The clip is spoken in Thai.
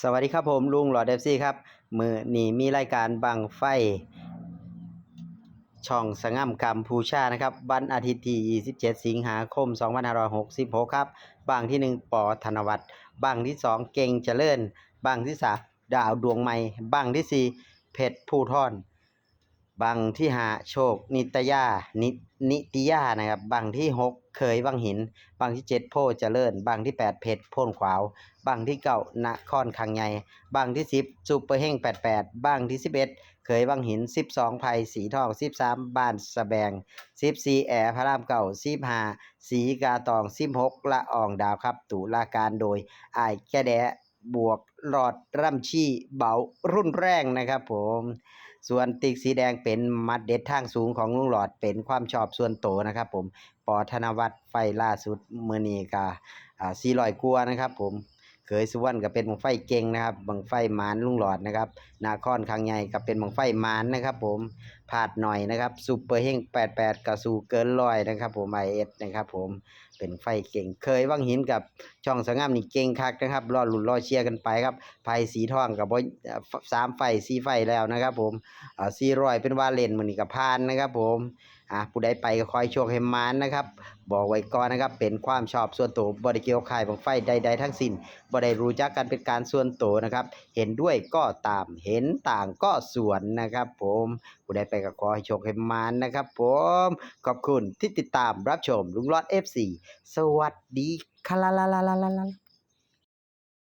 สวัสดีครับผมลุงหลอดเดฟซี่ครับ มือนี่มีรายการบังไฟ ช่องสง่ำกัมพูชานะครับ วันอาทิตย์ที่ 27 สิงหาคม 2566 ครับบางที่ 1ปอธนวัฒน์บางที่ 2 เก่งเจริญบางที่ 3 ดาวดวงใหม่บางที่ 4 เพชรผู้ท่อน บังที่หาโชค นิตยานินิติยานะครับ บังที่หกเคยบังหิน บังที่เจ็ดโพเจริญ บังที่แปดเพชรโพนขวาว บังที่เก้านครคังใหญ่บังที่สิบซูเปอร์เฮงแปดแปดบังที่สิบเอ็ดเคยบังหินสิบสองไผ่สีทองสิบสามบ้านสะแบงสิบสี่แอร์พระรามเก่าสิบห้าสีกาตองสิบหกละอองดาวครับ ตุลาการโดยอายแกแดะบวกหลอดร่ำชี่เบารุ่นแรงนะครับผม ส่วนติ๊กสีแดงเป็นมัดเด็ดทางสูงของลุงหลอดเป็นความชอบส่วนโตนะครับผมปอธนวัฒน์ไฟล่าสุดมือนีกาอ่าสี่ลอยกว่านะครับ ผมเคยสุวรรณก็เป็นบังไฟเก่งนะครับบังไฟมานลุงหลอดนะครับนาคอนคังใหญ่ก็เป็นบังไฟมานนะครับ ผม พลาดหน่อยนะครับซูเปอร์เฮง88กระสูเกินร้อยนะครับ ผมไอเอสนะครับ ผมเป็นไฟเก่งเคยว่างหินกับช่องสงามนี่เก่งคักนะครับรอหลุ้นรอเชียร์กันไปครับไฟสีทองกับบสามไฟสี่ไฟแล้วนะครับ ผมอ่าสี่ร้อยเป็นวาเลนมือนี้กับพานนะครับ ผมอ่าผู้ใดไปก็คอยโชคให้มานนะครับ บอกไว้ก่อนนะครับ เป็นความชอบส่วนตัวบ่ได้เกียวข่ายบังไฟใด ๆ ทั้งสิ้นบ่ได้รู้จักกันเป็นการส่วนตัวนะครับ เห็นด้วยก็ตามเห็นต่างก็ส่วนนะครับ ผมผู้ใดไปก็ขอให้โชคให้มานนะครับผมขอบคุณที่ติดตามรับชมลุงรอด FC สวัสดีค่ะ